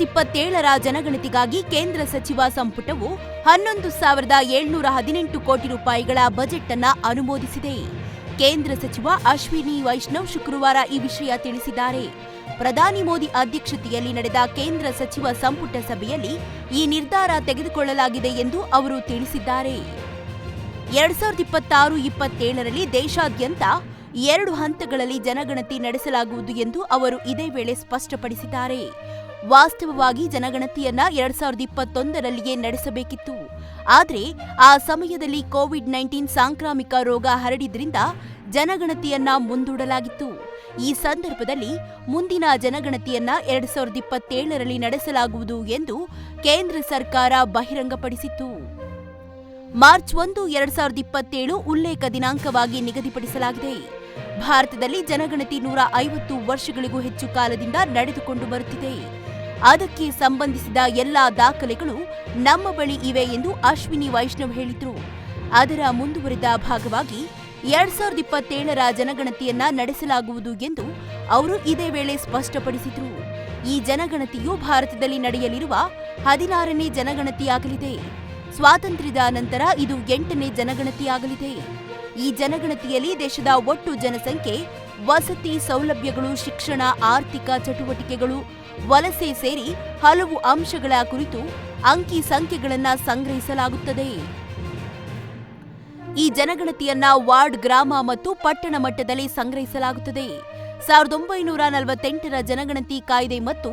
ಸಾವಿರದ ಇಪ್ಪತ್ತೇಳರ ಜನಗಣತಿಗಾಗಿ ಕೇಂದ್ರ ಸಚಿವ ಸಂಪುಟವು ಹನ್ನೊಂದು ಸಾವಿರದ ಏಳ್ನೂರ ಹದಿನೆಂಟು ಕೋಟಿ ರೂಪಾಯಿಗಳ ಬಜೆಟ್ ಅನ್ನು ಅನುಮೋದಿಸಿದೆ. ಕೇಂದ್ರ ಸಚಿವ ಅಶ್ವಿನಿ ವೈಷ್ಣವ್ ಶುಕ್ರವಾರ ಈ ವಿಷಯ ತಿಳಿಸಿದ್ದಾರೆ. ಪ್ರಧಾನಿ ಮೋದಿ ಅಧ್ಯಕ್ಷತೆಯಲ್ಲಿ ನಡೆದ ಕೇಂದ್ರ ಸಚಿವ ಸಂಪುಟ ಸಭೆಯಲ್ಲಿ ಈ ನಿರ್ಧಾರ ತೆಗೆದುಕೊಳ್ಳಲಾಗಿದೆ ಎಂದು ಅವರು ತಿಳಿಸಿದ್ದಾರೆ. ಎರಡ್ ಸಾವಿರದ ಇಪ್ಪತ್ತಾರು, ಇಪ್ಪತ್ತೇಳರಲ್ಲಿ ದೇಶಾದ್ಯಂತ ಎರಡು ಹಂತಗಳಲ್ಲಿ ಜನಗಣತಿ ನಡೆಸಲಾಗುವುದು ಎಂದು ಅವರು ಇದೇ ವೇಳೆ ಸ್ಪಷ್ಟಪಡಿಸಿದ್ದಾರೆ. ವಾಸ್ತವವಾಗಿ ಜನಗಣತಿಯನ್ನ ಎರಡ್ ಸಾವಿರದ ಇಪ್ಪತ್ತೊಂದರಲ್ಲಿಯೇ ನಡೆಸಬೇಕಿತ್ತು. ಆದರೆ ಆ ಸಮಯದಲ್ಲಿ ಕೋವಿಡ್ ನೈನ್ಟೀನ್ ಸಾಂಕ್ರಾಮಿಕ ರೋಗ ಹರಡಿದ್ರಿಂದ ಜನಗಣತಿಯನ್ನ ಮುಂದೂಡಲಾಗಿತ್ತು. ಈ ಸಂದರ್ಭದಲ್ಲಿ ಮುಂದಿನ ಜನಗಣತಿಯನ್ನ ಎರಡ್ ಸಾವಿರದ ಇಪ್ಪತ್ತೇಳರಲ್ಲಿ ನಡೆಸಲಾಗುವುದು ಎಂದು ಕೇಂದ್ರ ಸರ್ಕಾರ ಬಹಿರಂಗಪಡಿಸಿತ್ತು. ಮಾರ್ಚ್ ಒಂದು, ಎರಡ್ ಸಾವಿರದ ಇಪ್ಪತ್ತೇಳು ಉಲ್ಲೇಖ ದಿನಾಂಕವಾಗಿ ನಿಗದಿಪಡಿಸಲಾಗಿದೆ. ಭಾರತದಲ್ಲಿ ಜನಗಣತಿ ನೂರ ಐವತ್ತು ವರ್ಷಗಳಿಗೂ ಹೆಚ್ಚು ಕಾಲದಿಂದ ನಡೆದುಕೊಂಡು ಬರುತ್ತಿದೆ. ಅದಕ್ಕೆ ಸಂಬಂಧಿಸಿದ ಎಲ್ಲಾ ದಾಖಲೆಗಳು ನಮ್ಮ ಬಳಿ ಇವೆ ಎಂದು ಅಶ್ವಿನಿ ವೈಷ್ಣವ್ ಹೇಳಿದ್ರು. ಅದರ ಮುಂದುವರಿದ ಭಾಗವಾಗಿ ಎರಡ್ ಸಾವಿರದ ಇಪ್ಪತ್ತೇಳರ ಜನಗಣತಿಯನ್ನ ನಡೆಸಲಾಗುವುದು ಎಂದು ಅವರು ಇದೇ ವೇಳೆ ಸ್ಪಷ್ಟಪಡಿಸಿದ್ರು. ಈ ಜನಗಣತಿಯು ಭಾರತದಲ್ಲಿ ನಡೆಯಲಿರುವ ಹದಿನಾರನೇ ಜನಗಣತಿಯಾಗಲಿದೆ. ಸ್ವಾತಂತ್ರ್ಯದ ನಂತರ ಇದು ಎಂಟನೇ ಜನಗಣತಿಯಾಗಲಿದೆ. ಈ ಜನಗಣತಿಯಲ್ಲಿ ದೇಶದ ಒಟ್ಟು ಜನಸಂಖ್ಯೆ, ವಸತಿ ಸೌಲಭ್ಯಗಳು, ಶಿಕ್ಷಣ, ಆರ್ಥಿಕ ಚಟುವಟಿಕೆಗಳು ವಲಸೆ ಸೇರಿ ಹಲವು ಅಂಶಗಳ ಕುರಿತು ಅಂಕಿ ಸಂಖ್ಯೆಗಳನ್ನು ಸಂಗ್ರಹಿಸಲಾಗುತ್ತದೆ. ಈ ಜನಗಣತಿಯನ್ನ ವಾರ್ಡ್, ಗ್ರಾಮ ಮತ್ತು ಪಟ್ಟಣ ಮಟ್ಟದಲ್ಲಿ ಸಂಗ್ರಹಿಸಲಾಗುತ್ತದೆ. ಸಾವಿರದ ಒಂಬೈನೂರ ನಲವತ್ತೆಂಟರ ಜನಗಣತಿ ಕಾಯ್ದೆ ಮತ್ತು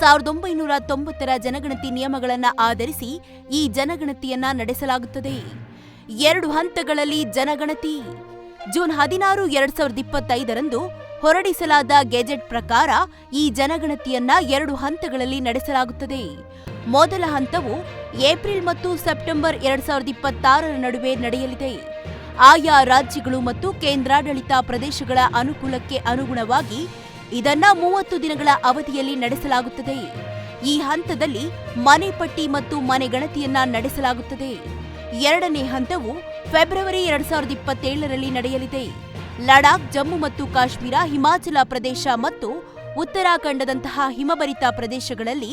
ಸಾವಿರದ ಒಂಬೈನೂರ ತೊಂಬತ್ತರ ಜನಗಣತಿ ನಿಯಮಗಳನ್ನು ಆಧರಿಸಿ ಈ ಜನಗಣತಿಯನ್ನ ನಡೆಸಲಾಗುತ್ತದೆ. ಎರಡು ಹಂತಗಳಲ್ಲಿ ಜನಗಣತಿ. ಜೂನ್ ಹದಿನಾರು, ಎರಡ್ ಸಾವಿರದ ಇಪ್ಪತ್ತೈದರಂದು ಹೊರಡಿಸಲಾದ ಗೆಜೆಟ್ ಪ್ರಕಾರ ಈ ಜನಗಣತಿಯನ್ನ ಎರಡು ಹಂತಗಳಲ್ಲಿ ನಡೆಸಲಾಗುತ್ತದೆ. ಮೊದಲ ಹಂತವು ಏಪ್ರಿಲ್ ಮತ್ತು ಸೆಪ್ಟೆಂಬರ್ ಎರಡ್ ಸಾವಿರದ ಇಪ್ಪತ್ತಾರರ ನಡುವೆ ನಡೆಯಲಿದೆ. ಆಯಾ ರಾಜ್ಯಗಳು ಮತ್ತು ಕೇಂದ್ರಾಡಳಿತ ಪ್ರದೇಶಗಳ ಅನುಕೂಲಕ್ಕೆ ಅನುಗುಣವಾಗಿ ಇದನ್ನ ಮೂವತ್ತು ದಿನಗಳ ಅವಧಿಯಲ್ಲಿ ನಡೆಸಲಾಗುತ್ತದೆ. ಈ ಹಂತದಲ್ಲಿ ಮನೆ ಪಟ್ಟಿ ಮತ್ತು ಮನೆ ಗಣತಿಯನ್ನ ನಡೆಸಲಾಗುತ್ತದೆ. ಎರಡನೇ ಹಂತವು ಫೆಬ್ರವರಿ ಎರಡ್ ಸಾವಿರದ ಇಪ್ಪತ್ತೇಳರಲ್ಲಿ ನಡೆಯಲಿದೆ. ಲಡಾಖ್, ಜಮ್ಮು ಮತ್ತು ಕಾಶ್ಮೀರ, ಹಿಮಾಚಲ ಪ್ರದೇಶ ಮತ್ತು ಉತ್ತರಾಖಂಡದಂತಹ ಹಿಮಭರಿತ ಪ್ರದೇಶಗಳಲ್ಲಿ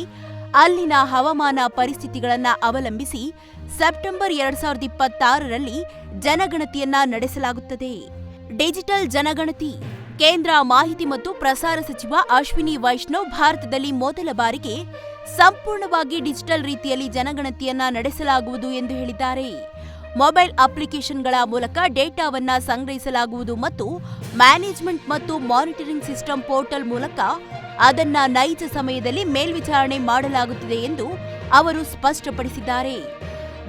ಅಲ್ಲಿನ ಹವಾಮಾನ ಪರಿಸ್ಥಿತಿಗಳನ್ನು ಅವಲಂಬಿಸಿ ಸೆಪ್ಟೆಂಬರ್ ಎರಡ್ ಸಾವಿರದ ಇಪ್ಪತ್ತಾರರಲ್ಲಿ ಜನಗಣತಿಯನ್ನ ನಡೆಸಲಾಗುತ್ತದೆ. ಡಿಜಿಟಲ್ ಜನಗಣತಿ, ಕೇಂದ್ರ ಮಾಹಿತಿ ಮತ್ತು ಪ್ರಸಾರ ಸಚಿವ ಅಶ್ವಿನಿ ವೈಷ್ಣವ್ ಭಾರತದಲ್ಲಿ ಮೊದಲ ಬಾರಿಗೆ ಸಂಪೂರ್ಣವಾಗಿ ಡಿಜಿಟಲ್ ರೀತಿಯಲ್ಲಿ ಜನಗಣತಿಯನ್ನ ನಡೆಸಲಾಗುವುದು ಎಂದು ಹೇಳಿದ್ದಾರೆ. ಮೊಬೈಲ್ ಅಪ್ಲಿಕೇಶನ್ಗಳ ಮೂಲಕ ಡೇಟಾವನ್ನು ಸಂಗ್ರಹಿಸಲಾಗುವುದು ಮತ್ತು ಮ್ಯಾನೇಜ್ಮೆಂಟ್ ಮತ್ತು ಮಾನಿಟರಿಂಗ್ ಸಿಸ್ಟಮ್ ಪೋರ್ಟಲ್ ಮೂಲಕ ಅದನ್ನ ನೈಜ ಸಮಯದಲ್ಲಿ ಮೇಲ್ವಿಚಾರಣೆ ಮಾಡಲಾಗುತ್ತಿದೆ ಎಂದು ಅವರು ಸ್ಪಷ್ಟಪಡಿಸಿದ್ದಾರೆ.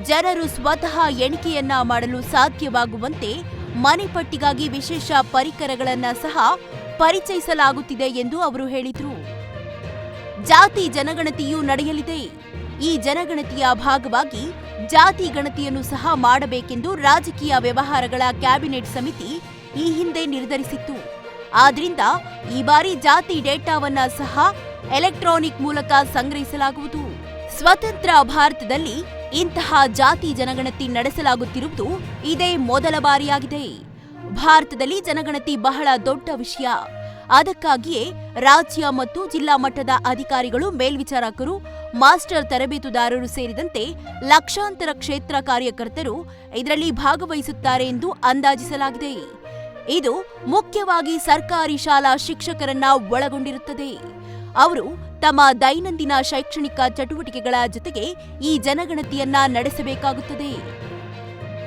ಜನರು ಸ್ವತಃ ಎಣಿಕೆಯನ್ನ ಮಾಡಲು ಸಾಧ್ಯವಾಗುವಂತೆ ಮನೆ ಪಟ್ಟಿಗಾಗಿ ವಿಶೇಷ ಪರಿಕರಗಳನ್ನು ಸಹ ಪರಿಚಯಿಸಲಾಗುತ್ತಿದೆ ಎಂದು ಅವರು ಹೇಳಿದರು. ಜಾತಿ ಜನಗಣತಿಯೂ ನಡೆಯಲಿದೆ. ಈ ಜನಗಣತಿಯ ಭಾಗವಾಗಿ ಜಾತಿ ಗಣತಿಯನ್ನು ಸಹ ಮಾಡಬೇಕೆಂದು ರಾಜಕೀಯ ವ್ಯವಹಾರಗಳ ಕ್ಯಾಬಿನೆಟ್ ಸಮಿತಿ ಈ ಹಿಂದೆ ನಿರ್ಧರಿಸಿತ್ತು. ಆದ್ರಿಂದ ಈ ಬಾರಿ ಜಾತಿ ಡೇಟಾವನ್ನ ಸಹ ಎಲೆಕ್ಟ್ರಾನಿಕ್ ಮೂಲಕ ಸಂಗ್ರಹಿಸಲಾಗುವುದು. ಸ್ವತಂತ್ರ ಭಾರತದಲ್ಲಿ ಇಂತಹ ಜಾತಿ ಜನಗಣತಿ ನಡೆಸಲಾಗುತ್ತಿರುವುದು ಇದೇ ಮೊದಲ ಬಾರಿಯಾಗಿದೆ. ಭಾರತದಲ್ಲಿ ಜನಗಣತಿ ಬಹಳ ದೊಡ್ಡ ವಿಷಯ. ಅದಕ್ಕಾಗಿಯೇ ರಾಜ್ಯ ಮತ್ತು ಜಿಲ್ಲಾ ಮಟ್ಟದ ಅಧಿಕಾರಿಗಳು, ಮೇಲ್ವಿಚಾರಕರು, ಮಾಸ್ಟರ್ ತರಬೇತುದಾರರು ಸೇರಿದಂತೆ ಲಕ್ಷಾಂತರ ಕ್ಷೇತ್ರ ಕಾರ್ಯಕರ್ತರು ಇದರಲ್ಲಿ ಭಾಗವಹಿಸುತ್ತಾರೆ ಎಂದು ಅಂದಾಜಿಸಲಾಗಿದೆ. ಇದು ಮುಖ್ಯವಾಗಿ ಸರ್ಕಾರಿ ಶಾಲಾ ಶಿಕ್ಷಕರನ್ನ ಒಳಗೊಂಡಿರುತ್ತದೆ. ಅವರು ತಮ್ಮ ದೈನಂದಿನ ಶೈಕ್ಷಣಿಕ ಚಟುವಟಿಕೆಗಳ ಜೊತೆಗೆ ಈ ಜನಗಣತಿಯನ್ನ ನಡೆಸಬೇಕಾಗುತ್ತದೆ.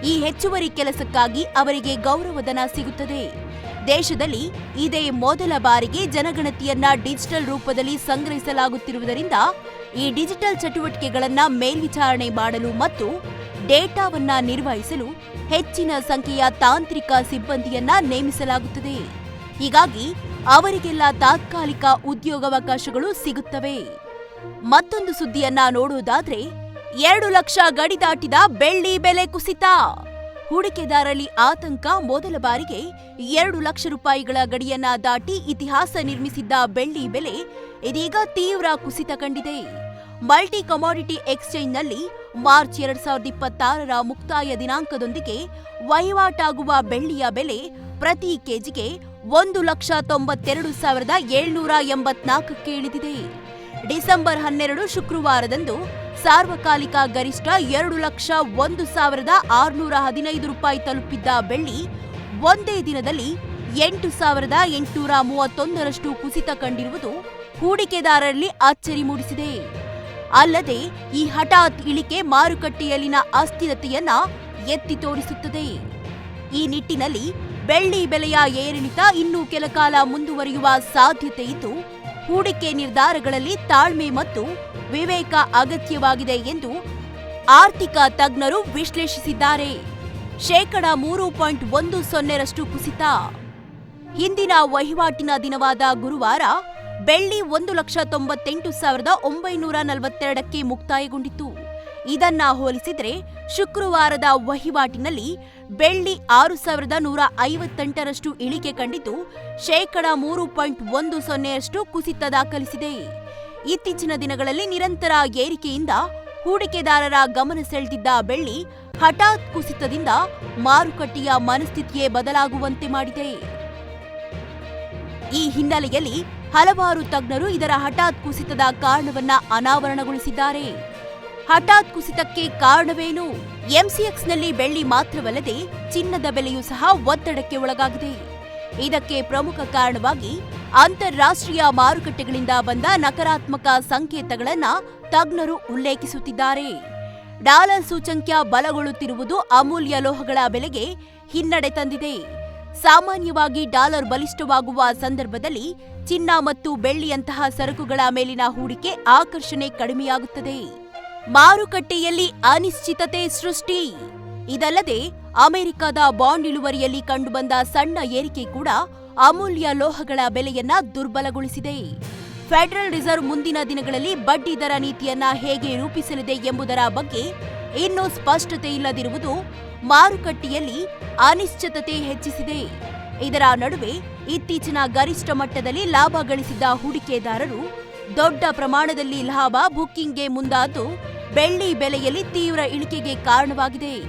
ಈ ಹೆಚ್ಚುವರಿ ಕೆಲಸಕ್ಕಾಗಿ ಅವರಿಗೆ ಗೌರವಧನ ಸಿಗುತ್ತದೆ. ದೇಶದಲ್ಲಿ ಇದೇ ಮೊದಲ ಬಾರಿಗೆ ಜನಗಣತಿಯನ್ನ ಡಿಜಿಟಲ್ ರೂಪದಲ್ಲಿ ಸಂಗ್ರಹಿಸಲಾಗುತ್ತಿರುವುದರಿಂದ ಈ ಡಿಜಿಟಲ್ ಚಟುವಟಿಕೆಗಳನ್ನ ಮೇಲ್ವಿಚಾರಣೆ ಮಾಡಲು ಮತ್ತು ಡೇಟಾವನ್ನ ನಿರ್ವಹಿಸಲು ಹೆಚ್ಚಿನ ಸಂಖ್ಯೆಯ ತಾಂತ್ರಿಕ ಸಿಬ್ಬಂದಿಯನ್ನ ನೇಮಿಸಲಾಗುತ್ತದೆ. ಹೀಗಾಗಿ ಅವರಿಗೆಲ್ಲ ತಾತ್ಕಾಲಿಕ ಉದ್ಯೋಗಾವಕಾಶಗಳು ಸಿಗುತ್ತವೆ. ಮತ್ತೊಂದು ಸುದ್ದಿಯನ್ನ ನೋಡುವುದಾದ್ರೆ, ಎರಡು ಲಕ್ಷ ಗಡಿ ದಾಟಿದ ಬೆಳ್ಳಿ ಬೆಲೆ ಕುಸಿತ. ಹೂಡಿಕೆದಾರರಲ್ಲಿ ಆತಂಕ ಮೊದಲ ಬಾರಿಗೆ ಎರಡು ಲಕ್ಷ ರೂಪಾಯಿಗಳ ಗಡಿಯನ್ನ ದಾಟಿ ಇತಿಹಾಸ ನಿರ್ಮಿಸಿದ್ದ ಬೆಳ್ಳಿ ಬೆಲೆ ಇದೀಗ ತೀವ್ರ ಕುಸಿತ ಕಂಡಿದೆ. ಮಲ್ಟಿ ಕಮಾಡಿಟಿ ಎಕ್ಸ್ಚೇಂಜ್ನಲ್ಲಿ ಮಾರ್ಚ್ ಎರಡ್ ಸಾವಿರದ ಇಪ್ಪತ್ತಾರರ ಮುಕ್ತಾಯ ದಿನಾಂಕದೊಂದಿಗೆ ವಹಿವಾಟಾಗುವ ಬೆಳ್ಳಿಯ ಬೆಲೆ ಪ್ರತಿ ಕೆಜಿಗೆ ಒಂದು ಲಕ್ಷ ತೊಂಬತ್ತೆರಡು ಸಾವಿರದ ಏಳ್ನೂರ ಎಂಬತ್ನಾಲ್ಕಕ್ಕೆ ಇಳಿದಿದೆ. ಡಿಸೆಂಬರ್ ಹನ್ನೆರಡು ಶುಕ್ರವಾರದಂದು ಸಾರ್ವಕಾಲಿಕ ಗರಿಷ್ಠ ಎರಡು ಲಕ್ಷ ಒಂದು ಸಾವಿರದ ಆರುನೂರ ಹದಿನೈದು ರೂಪಾಯಿ ತಲುಪಿದ್ದ ಬೆಳ್ಳಿ ಒಂದೇ ದಿನದಲ್ಲಿ ಎಂಟು ಸಾವಿರದ ಎಂಟುನೂರ ಮೂವತ್ತೊಂದರಷ್ಟು ಕುಸಿತ ಕಂಡಿರುವುದು ಹೂಡಿಕೆದಾರರಲ್ಲಿ ಅಚ್ಚರಿ ಮೂಡಿಸಿದೆ. ಅಲ್ಲದೆ, ಈ ಹಠಾತ್ ಇಳಿಕೆ ಮಾರುಕಟ್ಟೆಯಲ್ಲಿನ ಅಸ್ಥಿರತೆಯನ್ನ ಎತ್ತಿ ತೋರಿಸುತ್ತದೆ. ಈ ನಿಟ್ಟಿನಲ್ಲಿ ಬೆಳ್ಳಿ ಬೆಲೆಯ ಏರಿಳಿತ ಇನ್ನೂ ಕೆಲ ಕಾಲ ಮುಂದುವರಿಯುವ ಸಾಧ್ಯತೆ ಇದ್ದು ಹೂಡಿಕೆ ನಿರ್ಧಾರಗಳಲ್ಲಿ ತಾಳ್ಮೆ ಮತ್ತು ವಿವೇಕ ಅಗತ್ಯವಾಗಿದೆ ಎಂದು ಆರ್ಥಿಕ ತಜ್ಞರು ವಿಶ್ಲೇಷಿಸಿದ್ದಾರೆ. ಶೇಕಡ ಮೂರು ಪಾಯಿಂಟ್ ಒಂದು ಸೊನ್ನೆರಷ್ಟು ಕುಸಿತ. ಹಿಂದಿನ ವಹಿವಾಟಿನ ದಿನವಾದ ಗುರುವಾರ ಬೆಳ್ಳಿ ಒಂದು ಲಕ್ಷ ತೊಂಬತ್ತೆಂಟು ಸಾವಿರದ ಒಂಬೈನೂರ ನಲವತ್ತೆರಡಕ್ಕೆ ಮುಕ್ತಾಯಗೊಂಡಿತು ಇದನ್ನ ಹೋಲಿಸಿದರೆ ಶುಕ್ರವಾರದ ವಹಿವಾಟಿನಲ್ಲಿ ಬೆಳ್ಳಿ ಆರು ಸಾವಿರದ ನೂರ ಐವತ್ತೆಂಟರಷ್ಟು ಇಳಿಕೆ ಕಂಡಿದ್ದು, ಶೇಕಡ ಮೂರು ಪಾಯಿಂಟ್ ಒಂದು ಸೊನ್ನೆಯಷ್ಟು ಕುಸಿತ ದಾಖಲಿಸಿದೆ. ಇತ್ತೀಚಿನ ದಿನಗಳಲ್ಲಿ ನಿರಂತರ ಏರಿಕೆಯಿಂದ ಹೂಡಿಕೆದಾರರ ಗಮನ ಸೆಳೆದಿದ್ದ ಬೆಳ್ಳಿ ಹಠಾತ್ ಕುಸಿತದಿಂದ ಮಾರುಕಟ್ಟೆಯ ಮನಸ್ಥಿತಿಯೇ ಬದಲಾಗುವಂತೆ ಮಾಡಿದೆ. ಈ ಹಿನ್ನೆಲೆಯಲ್ಲಿ ಹಲವಾರು ತಜ್ಞರು ಇದರ ಹಠಾತ್ ಕುಸಿತದ ಕಾರಣವನ್ನ ಅನಾವರಣಗೊಳಿಸಿದ್ದಾರೆ. ಹಠಾತ್ ಕುಸಿತಕ್ಕೆ ಕಾರಣವೇನು? ಎಂಸಿಎಕ್ಸ್ನಲ್ಲಿ ಬೆಳ್ಳಿ ಮಾತ್ರವಲ್ಲದೆ ಚಿನ್ನದ ಬೆಲೆಯೂ ಸಹ ಒತ್ತಡಕ್ಕೆ ಒಳಗಾಗಿದೆ. ಇದಕ್ಕೆ ಪ್ರಮುಖ ಕಾರಣವಾಗಿ ಅಂತಾರಾಷ್ಟ್ರೀಯ ಮಾರುಕಟ್ಟೆಗಳಿಂದ ಬಂದ ನಕಾರಾತ್ಮಕ ಸಂಕೇತಗಳನ್ನು ತಜ್ಞರು ಉಲ್ಲೇಖಿಸುತ್ತಿದ್ದಾರೆ. ಡಾಲರ್ ಸೂಚಂಕ್ಯ ಬಲಗೊಳ್ಳುತ್ತಿರುವುದು ಅಮೂಲ್ಯ ಲೋಹಗಳ ಬೆಲೆಗೆ ಹಿನ್ನಡೆ ತಂದಿದೆ. ಸಾಮಾನ್ಯವಾಗಿ ಡಾಲರ್ ಬಲಿಷ್ಠವಾಗುವ ಸಂದರ್ಭದಲ್ಲಿ ಚಿನ್ನ ಮತ್ತು ಬೆಳ್ಳಿಯಂತಹ ಸರಕುಗಳ ಮೇಲಿನ ಹೂಡಿಕೆ ಆಕರ್ಷಣೆ ಕಡಿಮೆಯಾಗುತ್ತದೆ. ಮಾರುಕಟ್ಟೆಯಲ್ಲಿ ಅನಿಶ್ಚಿತತೆ ಸೃಷ್ಟಿ. ಇದಲ್ಲದೆ, ಅಮೆರಿಕದ ಬಾಂಡ್ ಇಳುವರಿಯಲ್ಲಿ ಕಂಡುಬಂದ ಸಣ್ಣ ಏರಿಕೆ ಕೂಡ ಅಮೂಲ್ಯ ಲೋಹಗಳ ಬೆಲೆಯನ್ನ ದುರ್ಬಲಗೊಳಿಸಿದೆ. ಫೆಡರಲ್ ರಿಸರ್ವ್ ಮುಂದಿನ ದಿನಗಳಲ್ಲಿ ಬಡ್ಡಿ ದರ ನೀತಿಯನ್ನ ಹೇಗೆ ರೂಪಿಸಲಿದೆ ಎಂಬುದರ ಬಗ್ಗೆ ಇನ್ನೂ ಸ್ಪಷ್ಟತೆ ಇಲ್ಲದಿರುವುದು ಮಾರುಕಟ್ಟೆಯಲ್ಲಿ ಅನಿಶ್ಚಿತತೆ ಹೆಚ್ಚಿಸಿದೆ. ಇದರ ನಡುವೆ ಇತ್ತೀಚಿನ ಗರಿಷ್ಠ ಮಟ್ಟದಲ್ಲಿ ಲಾಭ ಗಳಿಸಿದ್ದ ಹೂಡಿಕೆದಾರರು ದೊಡ್ಡ ಪ್ರಮಾಣದಲ್ಲಿ ಲಾಭ ಬುಕ್ಕಿಂಗ್ಗೆ ಮುಂದಾದ್ದು ಬೆಳ್ಳಿ ಬೆಲೆಯಲ್ಲಿ ತೀವ್ರ ಇಳಿಕೆಗೆ ಕಾರಣವಾಗಿದೆ.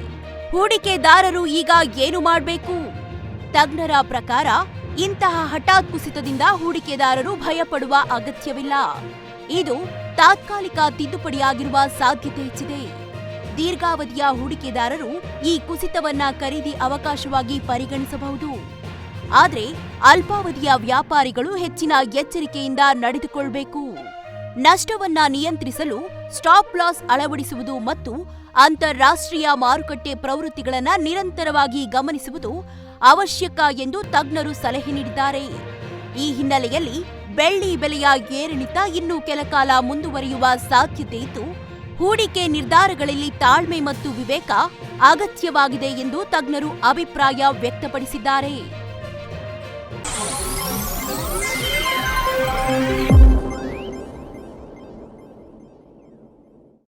ಹೂಡಿಕೆದಾರರು ಈಗ ಏನು ಮಾಡಬೇಕು? ತಜ್ಞರ ಪ್ರಕಾರ, ಇಂತಹ ಹಠಾತ್ ಕುಸಿತದಿಂದ ಹೂಡಿಕೆದಾರರು ಭಯಪಡುವ ಅಗತ್ಯವಿಲ್ಲ. ಇದು ತಾತ್ಕಾಲಿಕ ತಿದ್ದುಪಡಿಯಾಗಿರುವ ಸಾಧ್ಯತೆ ಹೆಚ್ಚಿದೆ. ದೀರ್ಘಾವಧಿಯ ಹೂಡಿಕೆದಾರರು ಈ ಕುಸಿತವನ್ನ ಖರೀದಿ ಅವಕಾಶವಾಗಿ ಪರಿಗಣಿಸಬಹುದು. ಆದರೆ ಅಲ್ಪಾವಧಿಯ ವ್ಯಾಪಾರಿಗಳು ಹೆಚ್ಚಿನ ಎಚ್ಚರಿಕೆಯಿಂದ ನಡೆದುಕೊಳ್ಬೇಕು. ನಷ್ಟವನ್ನ ನಿಯಂತ್ರಿಸಲು ಸ್ಟಾಪ್ ಲಾಸ್ ಅಳವಡಿಸುವುದು ಮತ್ತು ಅಂತಾರಾಷ್ಟ್ರೀಯ ಮಾರುಕಟ್ಟೆ ಪ್ರವೃತ್ತಿಗಳನ್ನು ನಿರಂತರವಾಗಿ ಗಮನಿಸುವುದು ಅವಶ್ಯಕ ಎಂದು ತಜ್ಞರು ಸಲಹೆ ನೀಡಿದ್ದಾರೆ. ಈ ಹಿನ್ನೆಲೆಯಲ್ಲಿ ಬೆಳ್ಳಿ ಬೆಲೆಯ ಏರಿಳಿತ ಇನ್ನೂ ಕೆಲಕಾಲ ಮುಂದುವರಿಯುವ ಸಾಧ್ಯತೆ ಇದ್ದು, ಹೂಡಿಕೆ ನಿರ್ಧಾರಗಳಲ್ಲಿ ತಾಳ್ಮೆ ಮತ್ತು ವಿವೇಕ ಅಗತ್ಯವಾಗಿದೆ ಎಂದು ತಜ್ಞರು ಅಭಿಪ್ರಾಯ ವ್ಯಕ್ತಪಡಿಸಿದ್ದಾರೆ. Bye.